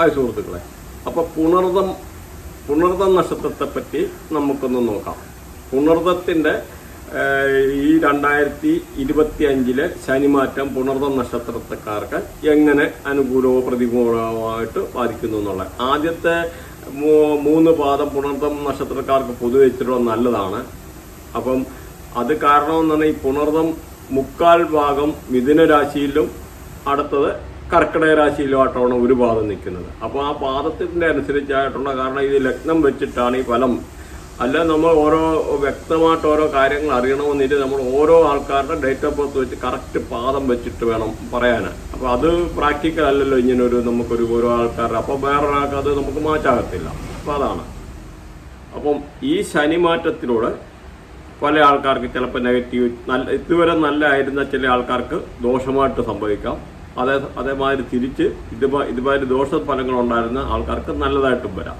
Hi സുഹൃത്തുക്കളെ. അപ്പോൾ പുണർദം നക്ഷത്രത്തെ പറ്റി നമുക്കൊന്ന് നോക്കാം. പുണർദത്തിന്റെ ഈ രണ്ടായിരത്തി ഇരുപത്തി അഞ്ചിലെ ശനിമാറ്റം പുണർതം നക്ഷത്രക്കാർക്ക് എങ്ങനെ അനുകൂലമോ പ്രതികൂലമായിട്ട് ബാധിക്കുന്നു എന്നുള്ളത്. ആദ്യത്തെ മൂന്ന് പാദം പുണർതം നക്ഷത്രക്കാർക്ക് പൊതുവെ നല്ലതാണ്. അപ്പം അത് കാരണം പറഞ്ഞാൽ ഈ പുണർതം മുക്കാൽ ഭാഗം മിഥുന രാശിയിലും അടുത്തത് കർക്കിടക രാശിയിലുമായിട്ടാണ് ഒരു പാദം നിൽക്കുന്നത്. അപ്പോൾ ആ പാദത്തിന്റെ അനുസരിച്ചായിട്ടുള്ള കാരണം ഇത് ലഗ്നം വെച്ചിട്ടാണ് ഈ ഫലം. അല്ല നമ്മൾ ഓരോ വ്യക്തമായിട്ട് ഓരോ കാര്യങ്ങൾ അറിയണമെന്നില്ല നമ്മൾ ഓരോ ആൾക്കാരുടെ ഡേറ്റ് ഓഫ് ബർത്ത് വെച്ച് കറക്റ്റ് പാദം വെച്ചിട്ട് വേണം പറയാൻ അപ്പോൾ അത് പ്രാക്ടിക്കൽ അല്ലല്ലോ ഇങ്ങനൊരു നമുക്കൊരു ഓരോ ആൾക്കാരുടെ അപ്പോൾ വേറൊരാൾക്ക് അത് നമുക്ക് മാറ്റാകത്തില്ല അപ്പോൾ അതാണ്. അപ്പം ഈ ശനിമാറ്റത്തിലൂടെ പല ആൾക്കാർക്ക് ചിലപ്പോൾ നെഗറ്റീവ് നല്ല ഇതുവരെ നല്ല ആയിരുന്ന ചില ആൾക്കാർക്ക് ദോഷമായിട്ട് സംഭവിക്കാം. അതേ അതേമാതിരി തിരിച്ച് ഇതുമാ ഇതുമാതിരി ദോഷ ഫലങ്ങൾ ഉണ്ടായിരുന്ന ആൾക്കാർക്ക് നല്ലതായിട്ടും വരാം.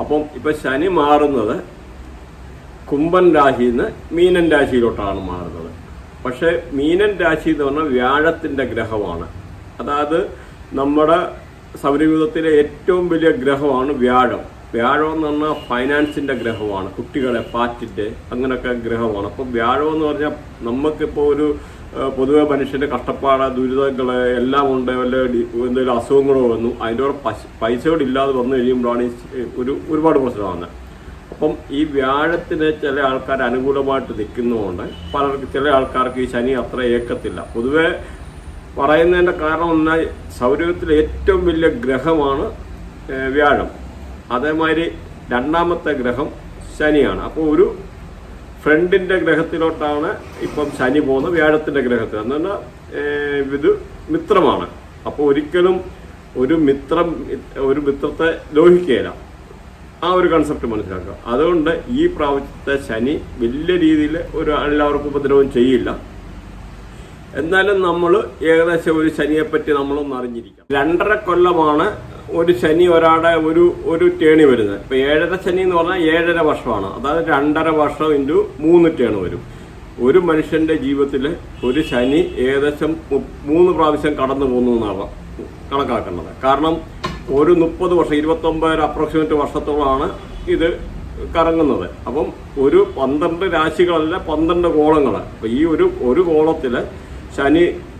അപ്പം ഇപ്പം ശനി മാറുന്നത് കുംഭൻ രാശിയിൽ നിന്ന് മീനൻ രാശിയിലോട്ടാണ് മാറുന്നത്. പക്ഷേ മീനൻ രാശി എന്ന് പറഞ്ഞാൽ വ്യാഴത്തിന്റെ ഗ്രഹമാണ്. അതായത് നമ്മുടെ സൗരയൂഥത്തിലെ ഏറ്റവും വലിയ ഗ്രഹമാണ് വ്യാഴം. വ്യാഴം എന്ന് പറഞ്ഞാൽ ഫൈനാൻസിന്റെ ഗ്രഹമാണ് കുട്ടികളെ പാറ്റിന്റെ അങ്ങനെയൊക്കെ ഗ്രഹമാണ്. അപ്പോൾ വ്യാഴം എന്ന് പറഞ്ഞാൽ നമുക്കിപ്പോൾ ഒരു പൊതുവെ മനുഷ്യന്റെ കഷ്ടപ്പാട് ദുരിതങ്ങൾ എല്ലാം ഉണ്ട്. വല്ല എന്തെങ്കിലും അസുഖങ്ങളോ വന്നു. അതിന്റെ കൂടെ പശ- പൈസയോട് ഇല്ലാതെ വന്നു കഴിയുമ്പോഴാണ് ഈ ഒരു ഒരുപാട് പ്രശ്നമാകുന്നത് അപ്പം ഈ വ്യാഴത്തിന് ചില ആൾക്കാർ അനുകൂലമായിട്ട് നിൽക്കുന്നതുകൊണ്ട് പലർക്ക് ചില ആൾക്കാർക്ക് ഈ ശനി അത്ര ഏക്കത്തില്ല. പൊതുവെ പറയുന്നതിന്റെ കാരണം എന്നാൽ സൗരത്തിലെ ഏറ്റവും വലിയ ഗ്രഹമാണ് വ്യാഴം. അതേമാതിരി രണ്ടാമത്തെ ഗ്രഹം ശനിയാണ്. അപ്പോൾ ഒരു ഫ്രണ്ടിന്റെ ഗ്രഹത്തിലോട്ടാണ് ഇപ്പം ശനി പോകുന്നത് വ്യാഴത്തിന്റെ ഗ്രഹത്തിൽ. എന്ന് പറഞ്ഞാൽ ഇത് മിത്രമാണ്. അപ്പോൾ ഒരിക്കലും ഒരു മിത്രം ഒരു മിത്രത്തെ ലോഹിക്കുകയില്ല ആ ഒരു കൺസെപ്റ്റ് മനസ്സിലാക്കുക. അതുകൊണ്ട് ഈ പ്രാവശ്യത്തെ ശനി വലിയ രീതിയിൽ ഒരു എല്ലാവർക്കും ഉപദ്രവം ചെയ്യില്ല. എന്നാലും നമ്മൾ ഏകദേശം ഒരു ശനിയെപ്പറ്റി നമ്മളൊന്ന് അറിഞ്ഞിരിക്കാം. രണ്ടര കൊല്ലമാണ് ഒരു ശനി ഒരാടെ ഒരു ഒരു ടേണി വരുന്നത്. ഇപ്പൊ ഏഴര ശനി എന്ന് പറഞ്ഞാൽ ഏഴര വർഷമാണ്. അതായത് രണ്ടര വർഷം ഇന്റു മൂന്ന് ടേൺ വരും. ഒരു മനുഷ്യന്റെ ജീവിതത്തിൽ ഒരു ശനി ഏകദേശം മൂന്ന് പ്രാവശ്യം കടന്നു പോകുന്നു എന്നാണ് കണക്കാക്കേണ്ടത് കാരണം ഒരു മുപ്പത് വർഷം ഇരുപത്തി ഒമ്പത് അപ്രോക്സിമേറ്റ് വർഷത്തോളമാണ് ഇത് കറങ്ങുന്നത്. അപ്പം ഒരു പന്ത്രണ്ട് രാശികളല്ല പന്ത്രണ്ട് ഗോളങ്ങൾ അപ്പൊ ഈ ഒരു ഒരു ഗോളത്തിൽ ശനി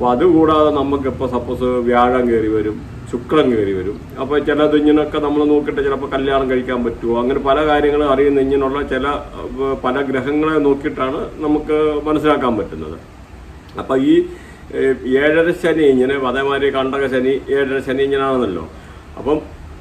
അപ്പൊ അത് കൂടാതെ നമുക്ക് ഇപ്പോൾ സപ്പോസ് വ്യാഴം കയറി വരും ശുക്രൻ കയറി വരും. അപ്പോൾ ചില ഇങ്ങനെയൊക്കെ നമ്മൾ നോക്കിയിട്ട് ചിലപ്പോൾ കല്യാണം കഴിക്കാൻ പറ്റുമോ അങ്ങനെ പല കാര്യങ്ങളും അറിയുന്ന ഇങ്ങനെയുള്ള ചില പല ഗ്രഹങ്ങളെ നോക്കിയിട്ടാണ് നമുക്ക് മനസ്സിലാക്കാൻ പറ്റുന്നത്. അപ്പോൾ ഈ ഏഴര ശനി ഇങ്ങനെ അതേമാതിരി കണ്ടക ശനി ഏഴര ശനി ഇങ്ങനെയാണെന്നല്ലോ അപ്പം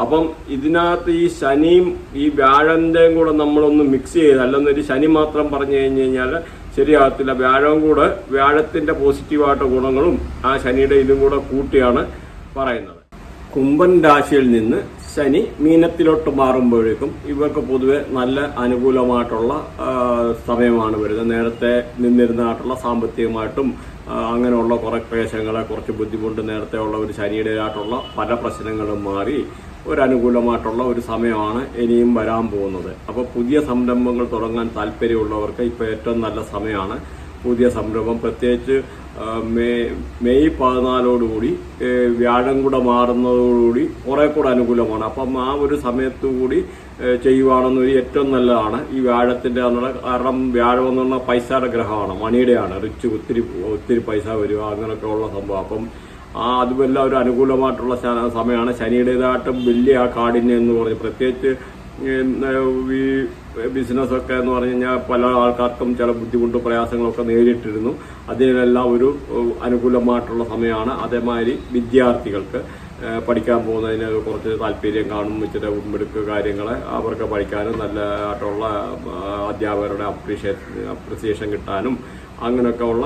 അപ്പം ഇതിനകത്ത് ഈ ശനിയും ഈ വ്യാഴന്റെയും കൂടെ നമ്മളൊന്ന് മിക്സ് ചെയ്ത് അല്ലെന്നൊരു ശനി മാത്രം പറഞ്ഞു കഴിഞ്ഞ് കഴിഞ്ഞാൽ ശരിയാകത്തില്ല. വ്യാഴവും കൂടെ വ്യാഴത്തിന്റെ പോസിറ്റീവായിട്ട് ഗുണങ്ങളും ആ ശനിയുടെ ഇതും കൂടെ കൂട്ടിയാണ് പറയുന്നത്. കുംഭൻ രാശിയിൽ നിന്ന് ശനി മീനത്തിലോട്ട് മാറുമ്പോഴേക്കും ഇവർക്ക് പൊതുവെ നല്ല അനുകൂലമായിട്ടുള്ള സമയമാണ് വരുന്നത്. നേരത്തെ നിന്നിരുന്നതായിട്ടുള്ള സാമ്പത്തികമായിട്ടും അങ്ങനെയുള്ള കുറേ ക്ലേശങ്ങളെ കുറച്ച് ബുദ്ധിമുട്ട് നേരത്തെ ഉള്ള ഒരു ശനിയുടേതായിട്ടുള്ള പല പ്രശ്നങ്ങളും മാറി ഒരു അനുകൂലമായിട്ടുള്ള ഒരു സമയമാണ് ഇനിയും വരാൻ പോകുന്നത്. അപ്പോൾ പുതിയ സംരംഭങ്ങൾ തുടങ്ങാൻ താല്പര്യമുള്ളവർക്ക് ഇപ്പോൾ ഏറ്റവും നല്ല സമയമാണ് പുതിയ സംരംഭം. പ്രത്യേകിച്ച് മെയ് മെയ് പതിനാലോടുകൂടി വ്യാഴം കൂടെ മാറുന്നതോടുകൂടി കുറെ കൂടെ അനുകൂലമാണ്. അപ്പം ആ ഒരു സമയത്തു കൂടി ചെയ്യുവാണെന്ന് ഏറ്റവും നല്ലതാണ്. ഈ വ്യാഴത്തിന്റെ കാരണം വ്യാഴം എന്ന് പറഞ്ഞാൽ പൈസയുടെ ഗ്രഹമാണ് മണിയുടെയാണ്. റിച്ച് ഒത്തിരി ഒത്തിരി പൈസ വരിക അങ്ങനെയൊക്കെ ഉള്ള സംഭവം. അപ്പം ആ അതുമെല്ലാം ഒരു അനുകൂലമായിട്ടുള്ള സമയമാണ്. ശനിയുടേതായിട്ടും വലിയ ആ കാഠിന്യം എന്ന് പറഞ്ഞ്. പ്രത്യേകിച്ച് ഈ ബിസിനസ്സൊക്കെ എന്ന് പറഞ്ഞു കഴിഞ്ഞാൽ പല ആൾക്കാർക്കും ചില ബുദ്ധിമുട്ടും പ്രയാസങ്ങളൊക്കെ നേരിട്ടിരുന്നു. അതിനെല്ലാം ഒരു അനുകൂലമായിട്ടുള്ള സമയമാണ്. അതേമാതിരി വിദ്യാർത്ഥികൾക്ക് പഠിക്കാൻ പോകുന്നതിന് കുറച്ച് താല്പര്യം കാണും. ഇച്ചിരി ഉമ്മെടുക്ക് കാര്യങ്ങൾ അവർക്ക് പഠിക്കാനും നല്ല ആയിട്ടുള്ള അധ്യാപകരുടെ അപ്രീഷിയേഷൻ അപ്രിസിയേഷൻ കിട്ടാനും അങ്ങനെയൊക്കെ ഉള്ള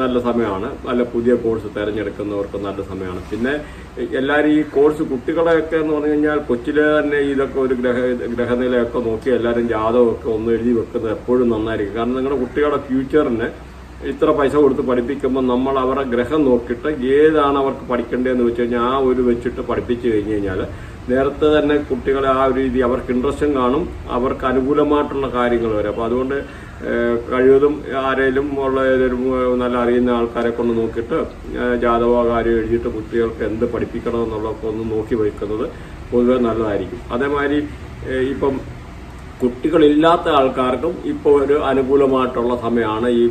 നല്ല സമയമാണ്. നല്ല പുതിയ കോഴ്സ് തിരഞ്ഞെടുക്കുന്നവർക്ക് നല്ല സമയമാണ്. പിന്നെ എല്ലാവരും ഈ കോഴ്സ് കുട്ടികളെയൊക്കെ എന്ന് പറഞ്ഞു കഴിഞ്ഞാൽ കൊച്ചിലെ തന്നെ ഇതൊക്കെ ഒരു ഗ്രഹ ഗ്രഹനിലയൊക്കെ നോക്കി എല്ലാവരും ജാതകമൊക്കെ ഒന്ന് എഴുതി വെക്കുന്നത് എപ്പോഴും നന്നായിരിക്കും. കാരണം നിങ്ങളുടെ കുട്ടികളുടെ ഫ്യൂച്ചറിന് ഇത്ര പൈസ കൊടുത്ത് പഠിപ്പിക്കുമ്പോൾ നമ്മൾ അവരുടെ ഗ്രഹം നോക്കിയിട്ട് ഏതാണ് അവർക്ക് പഠിക്കേണ്ടതെന്ന് വെച്ച് കഴിഞ്ഞാൽ ആ ഒരു വെച്ചിട്ട് പഠിപ്പിച്ചു കഴിഞ്ഞ് കഴിഞ്ഞാൽ നേരത്തെ തന്നെ കുട്ടികളെ ആ ഒരു രീതി അവർക്ക് ഇൻട്രസ്റ്റും കാണും. അവർക്ക് അനുകൂലമായിട്ടുള്ള കാര്യങ്ങൾ വരും. അപ്പോൾ അതുകൊണ്ട് കഴിവതും ആരെങ്കിലും ഉള്ള ഒരു നല്ല അറിയുന്ന ആൾക്കാരെ കൊണ്ട് നോക്കിയിട്ട് ജാതകകാര്യം ജാതക കാര്യം എഴുതിയിട്ട് കുട്ടികൾക്ക് എന്ത് പഠിപ്പിക്കണം എന്നുള്ളതൊക്കെ ഒന്ന് നോക്കി വയ്ക്കുന്നത് പൊതുവെ നല്ലതായിരിക്കും. അതേമാതിരി ഇപ്പം കുട്ടികളില്ലാത്ത ആൾക്കാർക്കും ഇപ്പോൾ ഒരു അനുകൂലമായിട്ടുള്ള സമയമാണ് ഈ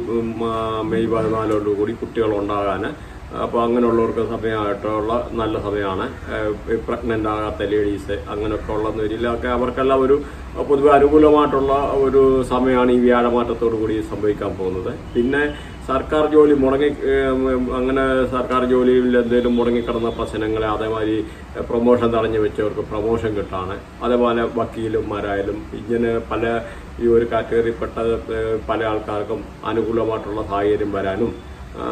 മെയ് പതിനാലോട് കൂടി കുട്ടികൾ ഉണ്ടാകാൻ അപ്പോൾ അങ്ങനെയുള്ളവർക്ക് സമയമായിട്ടുള്ള നല്ല സമയമാണ് പ്രഗ്നന്റ് ആകാത്ത ലേഡീസ് അങ്ങനെയൊക്കെ ഉള്ള ഇതിലൊക്കെ അവർക്കെല്ലാം ഒരു പൊതുവെ അനുകൂലമായിട്ടുള്ള ഒരു സമയമാണ് ഈ വ്യാഴമാറ്റത്തോടു കൂടി സംഭവിക്കാൻ പോകുന്നത്. പിന്നെ സർക്കാർ ജോലി മുടങ്ങി അങ്ങനെ സർക്കാർ ജോലിയിൽ എന്തെങ്കിലും മുടങ്ങിക്കിടന്ന പ്രശ്നങ്ങളെ അതേമാതിരി പ്രൊമോഷൻ തടഞ്ഞു വെച്ചവർക്ക് പ്രൊമോഷൻ കിട്ടാണ്. അതേപോലെ വക്കീലുമാരായാലും ഇങ്ങനെ പല ഈ ഒരു കാറ്റഗറിപ്പെട്ട പല ആൾക്കാർക്കും അനുകൂലമായിട്ടുള്ള സാഹചര്യം വരാനും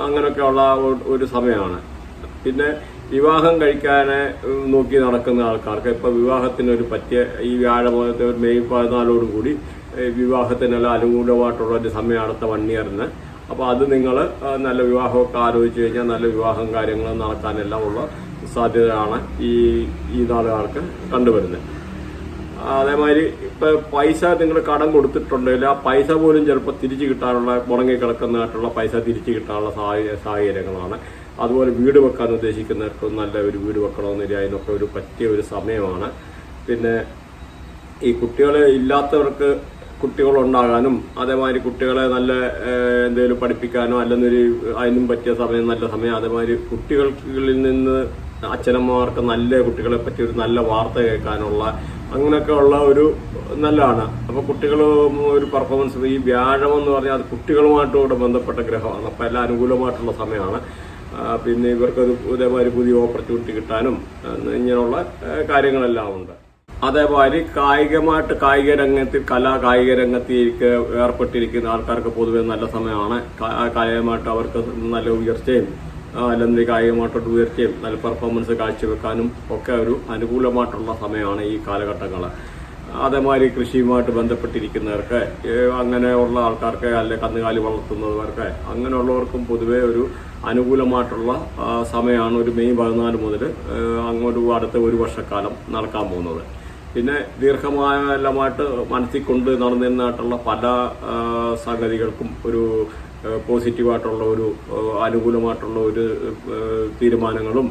അങ്ങനെയൊക്കെയുള്ള ഒരു സമയമാണ്. പിന്നെ വിവാഹം കഴിക്കാൻ നോക്കി നടക്കുന്ന ആൾക്കാർക്ക് ഇപ്പൊ വിവാഹത്തിന് ഒരു പറ്റിയ ഈ വ്യാഴമാസത്തെ മെയ് പതിനാലോട് കൂടി വിവാഹത്തിനെല്ലാം അനുകൂലമായിട്ടുള്ള ഒരു സമയം അടുത്ത വൺ ഇയറിന് അപ്പോൾ അത് നിങ്ങൾ നല്ല വിവാഹമൊക്കെ ആലോചിച്ച് കഴിഞ്ഞാൽ നല്ല വിവാഹം കാര്യങ്ങൾ നടക്കാനെല്ലാം ഉള്ള സാധ്യതയാണ് ഈ ഈ നാളുകാർക്ക് കണ്ടുവരുന്നത്. അതേമാതിരി ഇപ്പൊ പൈസ നിങ്ങൾ കടം കൊടുത്തിട്ടുണ്ടെങ്കിൽ ആ പൈസ പോലും ചിലപ്പോൾ തിരിച്ചു കിട്ടാനുള്ള മുടങ്ങി കിടക്കുന്നതായിട്ടുള്ള പൈസ തിരിച്ചു കിട്ടാനുള്ള സാഹചര്യ- സാഹചര്യങ്ങളാണ്. അതുപോലെ വീട് വെക്കാൻ ഉദ്ദേശിക്കുന്നവർക്ക് നല്ല ഒരു വീട് വെക്കണമെന്നില്ല അതിനൊക്കെ ഒരു പറ്റിയ ഒരു സമയമാണ്. പിന്നെ ഈ കുട്ടികളെ ഇല്ലാത്തവർക്ക് കുട്ടികളുണ്ടാകാനും അതേമാതിരി കുട്ടികളെ നല്ല എന്തെങ്കിലും പഠിപ്പിക്കാനോ അല്ലെന്നൊരു അതിനും പറ്റിയ സമയം നല്ല സമയം അതേമാതിരി കുട്ടികളിൽ നിന്ന് അച്ഛനമ്മമാർക്ക് നല്ല കുട്ടികളെ പറ്റി ഒരു നല്ല വാർത്ത കേൾക്കാനുള്ള അങ്ങനെയൊക്കെ ഉള്ള ഒരു നല്ലതാണ്. അപ്പോൾ കുട്ടികൾ ഒരു പെർഫോമൻസ് ഈ വ്യാഴം എന്ന് പറഞ്ഞാൽ അത് കുട്ടികളുമായിട്ടും കൂടെ ബന്ധപ്പെട്ട ഗ്രഹമാണ്. അപ്പോൾ എല്ലാം അനുകൂലമായിട്ടുള്ള സമയമാണ്. പിന്നെ ഇവർക്കത് ഇതേമാതിരി പുതിയ ഓപ്പർച്യൂണിറ്റി കിട്ടാനും ഇങ്ങനെയുള്ള കാര്യങ്ങളെല്ലാം ഉണ്ട്. അതേമാതിരി കായികമായിട്ട് കായിക രംഗത്തിൽ കലാ കായിക രംഗത്തേക്ക് ഏർപ്പെട്ടിരിക്കുന്ന ആൾക്കാർക്ക് പൊതുവെ നല്ല സമയമാണ്. കായികമായിട്ട് അവർക്ക് നല്ല ഉയർച്ചയും അല്ലെങ്കിൽ കായികമായിട്ടുള്ള ഉയർച്ചയും നല്ല പെർഫോമൻസ് കാഴ്ചവെക്കാനും ഒക്കെ ഒരു അനുകൂലമായിട്ടുള്ള സമയമാണ് ഈ കാലഘട്ടങ്ങൾ അതേമാതിരി കൃഷിയുമായിട്ട് ബന്ധപ്പെട്ടിരിക്കുന്നവർക്ക് അങ്ങനെ അങ്ങനെയുള്ള ആൾക്കാർക്ക് അല്ലെ കന്നുകാലി വളർത്തുന്നവർക്ക് അങ്ങനെയുള്ളവർക്കും പൊതുവേ ഒരു അനുകൂലമായിട്ടുള്ള സമയമാണ് ഒരു മെയ് പതിനാല് മുതൽ അങ്ങോട്ട് അടുത്ത ഒരു വർഷക്കാലം നടക്കാൻ പോകുന്നത്. പിന്നെ ദീർഘകാലമായിട്ട് മനസ്സിൽ കൊണ്ട് നടന്നിരുന്നതായിട്ടുള്ള പല സംഗതികൾക്കും ഒരു പോസിറ്റീവായിട്ടുള്ള ഒരു അനുകൂലമായിട്ടുള്ള ഒരു തീരുമാനങ്ങളും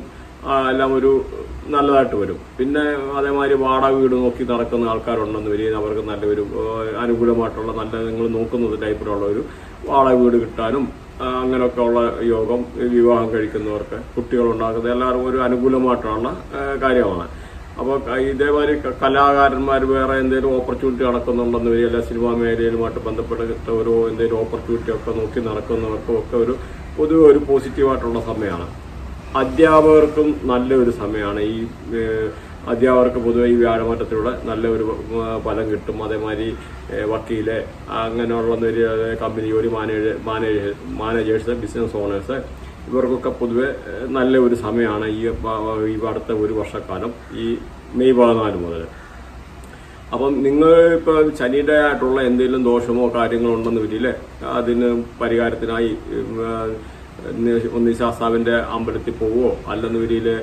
എല്ലാം ഒരു നല്ലതായിട്ട് വരും. പിന്നെ അതേമാതിരി വാടക വീട് നോക്കി നടക്കുന്ന ആൾക്കാരുണ്ടെന്ന് വരികയും അവർക്ക് നല്ലൊരു അനുകൂലമായിട്ടുള്ള നല്ല നിങ്ങൾ നോക്കുന്നത് ടൈപ്പിലുള്ള ഒരു വാടക വീട് കിട്ടാനും അങ്ങനെയൊക്കെ ഉള്ള യോഗം വിവാഹം കഴിക്കുന്നവർക്ക് കുട്ടികളുണ്ടാക്കുന്നത് എല്ലാവർക്കും ഒരു അനുകൂലമായിട്ടുള്ള കാര്യമാണ്. അപ്പോൾ ഇതേമാതിരി കലാകാരന്മാർ വേറെ എന്തെങ്കിലും ഓപ്പർച്യൂണിറ്റി നടക്കുന്നുണ്ടെന്ന് വരിക അല്ല സിനിമാ മേഖലയിലുമായിട്ട് ബന്ധപ്പെട്ട ഓരോ എന്തെങ്കിലും ഓപ്പർച്യൂണിറ്റി ഒക്കെ നോക്കി നടക്കുന്നവർക്കും ഒക്കെ ഒരു പൊതുവെ ഒരു പോസിറ്റീവായിട്ടുള്ള സമയമാണ്. അധ്യാപകർക്കും നല്ലൊരു സമയമാണ്. ഈ അധ്യാപകർക്ക് പൊതുവെ ഈ വ്യാഴമാറ്റത്തിലൂടെ നല്ലൊരു ഫലം കിട്ടും. അതേമാതിരി വക്കീൽ അങ്ങനെയുള്ള കമ്പനി ജോലി manage manage managers business owners ഇവർക്കൊക്കെ പൊതുവെ നല്ല ഒരു സമയമാണ് ഈ ഈ അടുത്ത ഒരു വർഷക്കാലം ഈ മെയ് പതിനാല് മുതൽ. അപ്പം നിങ്ങൾ ഇപ്പോൾ ശനിയുടെ ആയിട്ടുള്ള എന്തെങ്കിലും ദോഷമോ കാര്യങ്ങളോ ഉണ്ടെന്ന് വരില്ലേ? അതിന് പരിഹാരത്തിനായി നി- അമ്പലത്തിൽ പോവോ അല്ലെന്ന വരിയിൽ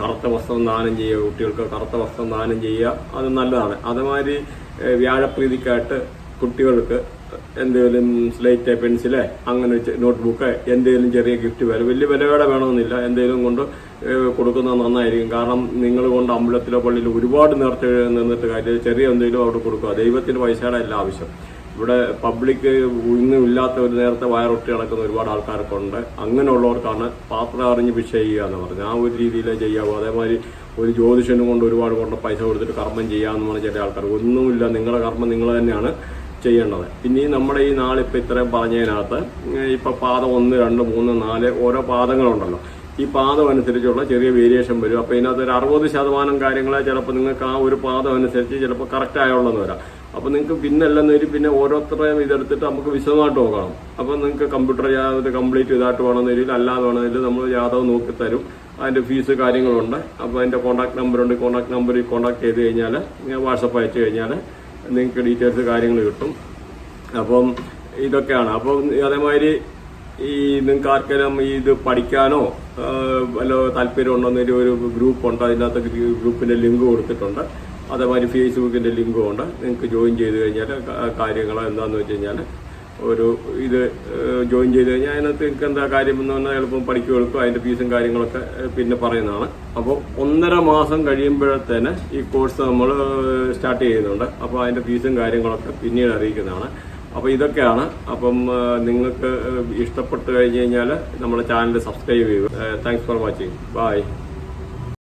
കറുത്ത വസ്ത്രം ദാനം ചെയ്യുക കുട്ടികൾക്ക് കറുത്ത വസ്ത്രം ദാനം ചെയ്യുക അത് നല്ലതാണ്. അതേമാതിരി വ്യാഴപ്രീതിക്കായിട്ട് കുട്ടികൾക്ക് എന്തെങ്കിലും സ്ലേറ്റ് പെൻസിൽ അങ്ങനെ നോട്ട്ബുക്ക് എന്തെങ്കിലും ചെറിയ ഗിഫ്റ്റ് വില വലിയ വിലയുടെ വേണമെന്നില്ല. എന്തെങ്കിലും കൊണ്ട് കൊടുക്കുന്നത് നന്നായിരിക്കും. കാരണം നിങ്ങൾ കൊണ്ട് അമ്പലത്തിലോ പള്ളിയിലോ ഒരുപാട് നേർച്ച നിന്നിട്ട് കാര്യം ചെറിയ എന്തെങ്കിലും അവിടെ കൊടുക്കുക. ദൈവത്തിന് പൈസയുടെ എല്ലാ ആവശ്യം. ഇവിടെ പബ്ലിക് ഇന്നും ഇല്ലാത്ത ഒരു നേരത്തെ വയറൊട്ടി നടക്കുന്ന ഒരുപാട് ആൾക്കാരൊക്കെ ഉണ്ട്. അങ്ങനെയുള്ളവർക്കാണ് പാത്രം അറിഞ്ഞ് പിശ ചെയ്യുക എന്ന് പറഞ്ഞത്. ആ ഒരു രീതിയിലേ ചെയ്യാവൂ. അതേമാതിരി ഒരു ജ്യോതിഷനും കൊണ്ട് ഒരുപാട് കൊണ്ട് പൈസ കൊടുത്തിട്ട് കർമ്മം ചെയ്യാമെന്ന് പറഞ്ഞ ചില ആൾക്കാർ ഒന്നുമില്ല. നിങ്ങളുടെ കർമ്മം നിങ്ങൾ തന്നെയാണ് ചെയ്യേണ്ടത്. പിന്നെ നമ്മുടെ ഈ നാളിപ്പോൾ ഇത്രയും പറഞ്ഞതിനകത്ത് ഇപ്പം പാദം ഒന്ന് രണ്ട് മൂന്ന് നാല് ഓരോ പാദങ്ങളുണ്ടല്ലോ. ഈ പാദം അനുസരിച്ചുള്ള ചെറിയ വേരിയേഷൻ വരും. അപ്പോൾ ഇതിനകത്ത് ഒരു അറുപത് ശതമാനം കാര്യങ്ങളെ ചിലപ്പോൾ നിങ്ങൾക്ക് ആ ഒരു പാദം അനുസരിച്ച് ചിലപ്പോൾ കറക്റ്റ് ആയുള്ളതെന്ന് വരാം. അപ്പോൾ നിങ്ങൾക്ക് പിന്നെ അല്ലെന്ന് വരും പിന്നെ ഓരോരുത്തരെയും ഇതെടുത്തിട്ട് നമുക്ക് വിശദമായിട്ട് നോക്കണം. അപ്പോൾ നിങ്ങൾക്ക് കമ്പ്യൂട്ടർ യാതൊരു കംപ്ലീറ്റ് ഇതായിട്ട് വേണമെന്ന് വരില്ല അല്ലാതെ വേണമെന്നില്ല നമ്മൾ യാദവ് നോക്കി തരും. അതിന്റെ ഫീസ് കാര്യങ്ങളുണ്ട്. അപ്പോൾ അതിന്റെ കോൺടാക്ട് നമ്പറുണ്ട് കോൺടാക്ട് നമ്പറിൽ കോൺടാക്ട് ചെയ്ത് കഴിഞ്ഞാൽ വാട്സപ്പ് അയച്ചു കഴിഞ്ഞാൽ നിങ്ങൾക്ക് ഡീറ്റെയിൽസ് കാര്യങ്ങൾ കിട്ടും. അപ്പം ഇതൊക്കെയാണ്. അപ്പം അതേമാതിരി ഈ നിങ്ങൾക്ക് ആർക്കെങ്കിലും ഈ ഇത് പഠിക്കാനോ വല്ല താല്പര്യം ഉണ്ടെന്നൊരു ഒരു ഗ്രൂപ്പ് ഉണ്ട്. അതിനകത്ത് ഗ്രൂപ്പിന്റെ ലിങ്ക് കൊടുത്തിട്ടുണ്ട്. അതേമാതിരി ഫേസ്ബുക്കിന്റെ ലിങ്കും ഉണ്ട് നിങ്ങൾക്ക് ജോയിൻ ചെയ്ത് കഴിഞ്ഞാൽ കാര്യങ്ങൾ എന്താണെന്ന് വെച്ച് കഴിഞ്ഞാൽ ഒരു ഇത് ജോയിൻ ചെയ്ത് കഴിഞ്ഞാൽ അതിനകത്ത് നിങ്ങൾക്ക് എന്താ കാര്യം എന്ന് പറഞ്ഞാൽ എളുപ്പം പഠിക്കും എളുപ്പം അതിന്റെ ഫീസും കാര്യങ്ങളൊക്കെ പിന്നെ പറയുന്നതാണ്. അപ്പോൾ ഒന്നര മാസം കഴിയുമ്പോഴത്തേന് ഈ കോഴ്സ് നമ്മൾ സ്റ്റാർട്ട് ചെയ്യുന്നുണ്ട്. അപ്പോൾ അതിന്റെ ഫീസും കാര്യങ്ങളൊക്കെ പിന്നീട് അറിയിക്കുന്നതാണ്. അപ്പോൾ ഇതൊക്കെയാണ്. അപ്പം നിങ്ങൾക്ക് ഇഷ്ടപ്പെട്ട് കഴിഞ്ഞ് കഴിഞ്ഞാൽ നമ്മുടെ ചാനൽ സബ്സ്ക്രൈബ് ചെയ്യുക താങ്ക്സ് ഫോർ വാച്ചിങ് ബൈ